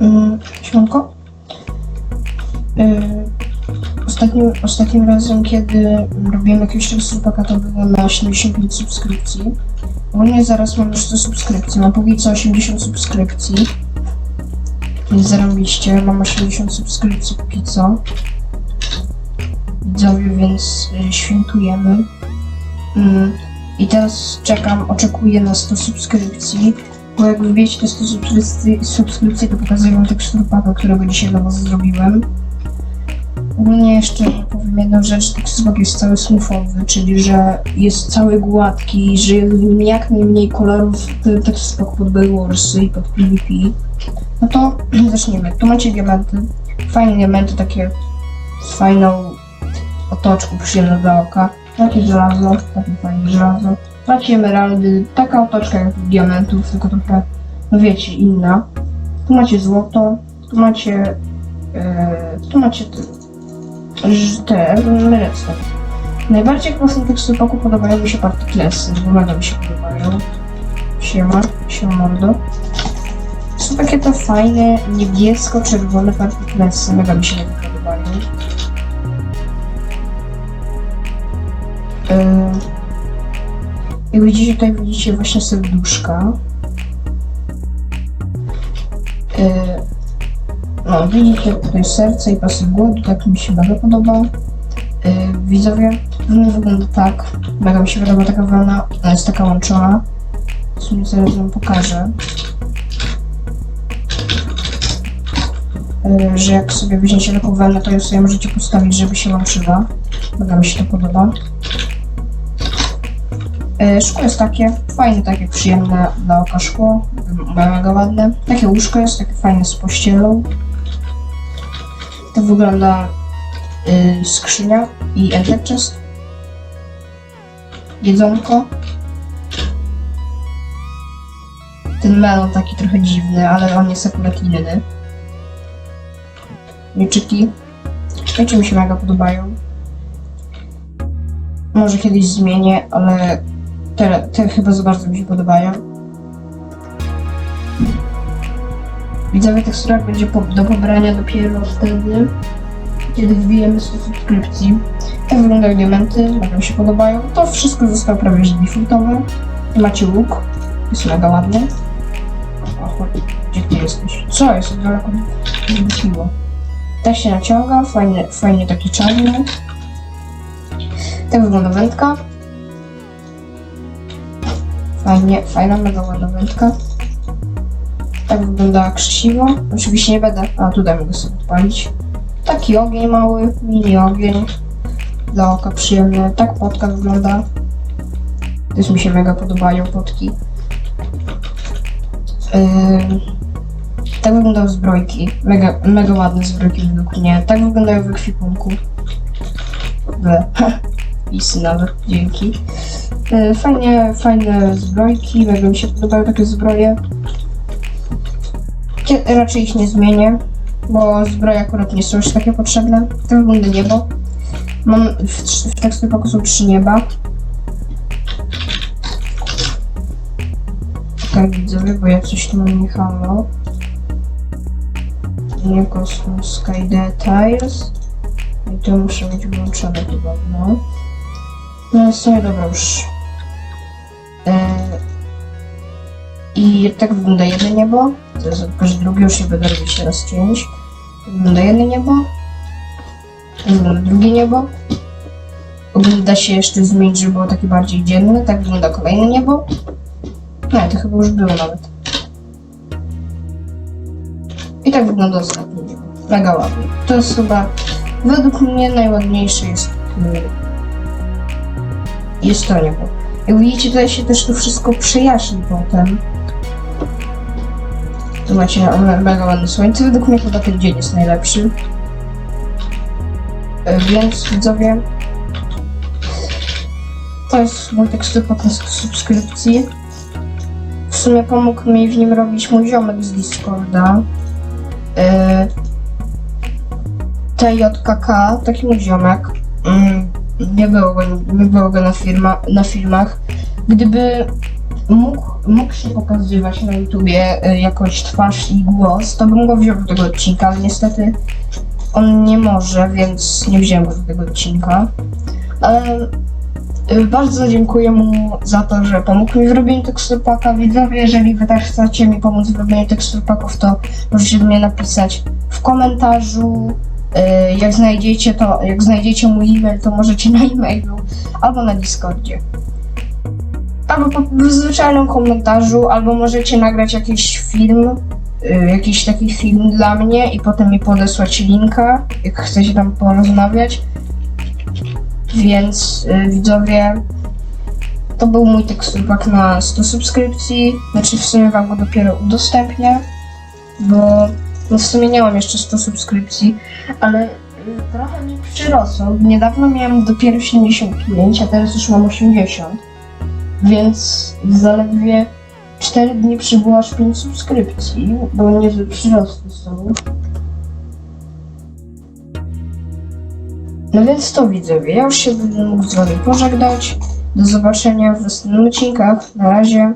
Mm, Siemanko. Yy, Ostatnim, ostatnim razem, kiedy robiłem jakiegoś rozsupaka, to było na 75 subskrypcji. Ogólnie zaraz mam już 100 subskrypcji, mam póki co 80 subskrypcji. Więc zarobiście, mam 80 subskrypcji póki co. Widzowie, więc y, świętujemy. Mm, I teraz czekam, oczekuję na 100 subskrypcji. Bo jak wbijecie te 100 subskrypcji, to pokazuję wam tekstur paka, którego dzisiaj dla was zrobiłem. Ogólnie jeszcze powiem jedną rzecz, tekstur pak jest cały smoothowy, czyli że jest cały gładki, że jest w nim jak najmniej kolorów ten tekstur pak pod Baywarsy i pod PvP. No to zacznijmy. Tu macie diamenty, fajne diamenty, takie z fajną otoczką przyjemną dla oka. Takie żelazo, takie fajne żelazo. Macie emeraldy, taka otoczka jak diamentów, tylko trochę, no wiecie, inna. Tu macie złoto, tu macie, e, tu macie te, te redstone. Najbardziej z tych teksturoku podobają mi się partyklesy, bo mega mi się podobają. Siema, siema mordo. Są takie to fajne, niebiesko-czerwone partyklesy, mega mi się podobają. Jak widzicie, tutaj widzicie właśnie serduszka. Yy, no, widzicie tutaj serce i pasy głodu, tak mi się mega podoba. Yy, widzowie, wełna wygląda tak. Mega mi się podoba taka wełna, ona jest taka łączona. W sumie zaraz wam pokażę. Yy, że jak sobie weźmiecie taką wełnę, to ją sobie możecie postawić, żeby się łączyła. Mega mi się to podoba. E, Szkło jest takie fajne, takie przyjemne dla oka szkło, mega ładne. Takie łóżko jest takie fajne z pościelą. To wygląda y, skrzynia i enter chest. Jedzonko. Ten melon taki trochę dziwny, ale on jest akurat inny. Mieczyki. Miecze mi się mega podobają. Może kiedyś zmienię, ale te, te chyba za bardzo mi się podobają. Widzowie tekstura będzie po, do pobrania dopiero wtedy, kiedy wbijemy 100 subskrypcji. Tak wyglądają diamenty, mega mi się podobają. To wszystko zostało prawie że defaultowe. Macie łuk, jest mega ładny. O, gdzie ty jesteś? Co jest? Daleko wypiło. Tak się naciąga, fajnie, fajnie taki czarny. Tak wygląda wędka. Fajnie, fajna, mega ładna wędka. Tak wygląda krzesiwo. Oczywiście nie będę, a tutaj mogę sobie odpalić. Taki ogień mały, mini ogień. Dla oka przyjemny. Tak potka wygląda. Też mi się mega podobają potki. Yy, tak wyglądają zbrojki. Mega, mega ładne zbrojki według mnie. Tak wyglądają w ekwipunku. We. Pisy nawet, dzięki. E, Fajnie, fajne zbrojki, mega mi się podobają takie zbroje. Raczej ich nie zmienię, bo zbroje akurat nie są już takie potrzebne. To wygląda niebo. Mam w, trz- w tekstu paku są trzy nieba. Tak widzowie, bo ja coś tu mam nie halo. Nie Cosmos Sky Details. I to muszę mieć włączone chyba, no. No w sumie dobra już. Tak wygląda jedno niebo. To jest tylko, drugie już nie będę robić teraz cięć. Tak wygląda jedno niebo. Tak wygląda drugie niebo. Ogólnie da się jeszcze zmienić, żeby było takie bardziej dzienne. Tak wygląda kolejne niebo. Nie, to chyba już było nawet. I tak wygląda ostatnie niebo. Mega ładnie. To jest chyba, według mnie najładniejsze jest jest to niebo. Jak widzicie, tutaj się też to wszystko przejaśni potem. Tu macie me- mega ładne słońce. Według mnie chyba ten dzień jest najlepszy. E, Więc widzowie, to jest mój tekstur po subskrypcji. W sumie pomógł mi w nim robić mój ziomek z Discorda. E, TJKK, taki mój ziomek. Mm, nie było go, nie było go na, firma, na filmach. Gdyby mógł, mógł się pokazywać na YouTubie y, jakoś twarz i głos, to bym go wziął do tego odcinka, ale niestety on nie może, więc nie wziąłem go do tego odcinka. Ale y, bardzo dziękuję mu za to, że pomógł mi w robieniu teksturpaka. Widzowie, jeżeli wy też chcecie mi pomóc w robieniu teksturpaków, to możecie do mnie napisać w komentarzu. Y, Jak znajdziecie to, jak znajdziecie mój e-mail, to możecie na e-mailu albo na Discordzie. Albo w zwyczajnym komentarzu, albo możecie nagrać jakiś film, y, jakiś taki film dla mnie i potem mi podesłać linka, jak chcecie tam porozmawiać. Więc y, widzowie, to był mój teksturpak na 100 subskrypcji. Znaczy w sumie wam go dopiero udostępnię, bo no w sumie nie mam jeszcze 100 subskrypcji, ale y, trochę mi przyrosło. Niedawno miałem dopiero 75, a teraz już mam 80. Więc zaledwie 4 dni przybyło aż 5 subskrypcji, bo niezłe przyrosty są. No więc to widzowie, ja już się będę mógł z wami pożegnać. Do zobaczenia w następnych odcinkach. Na razie.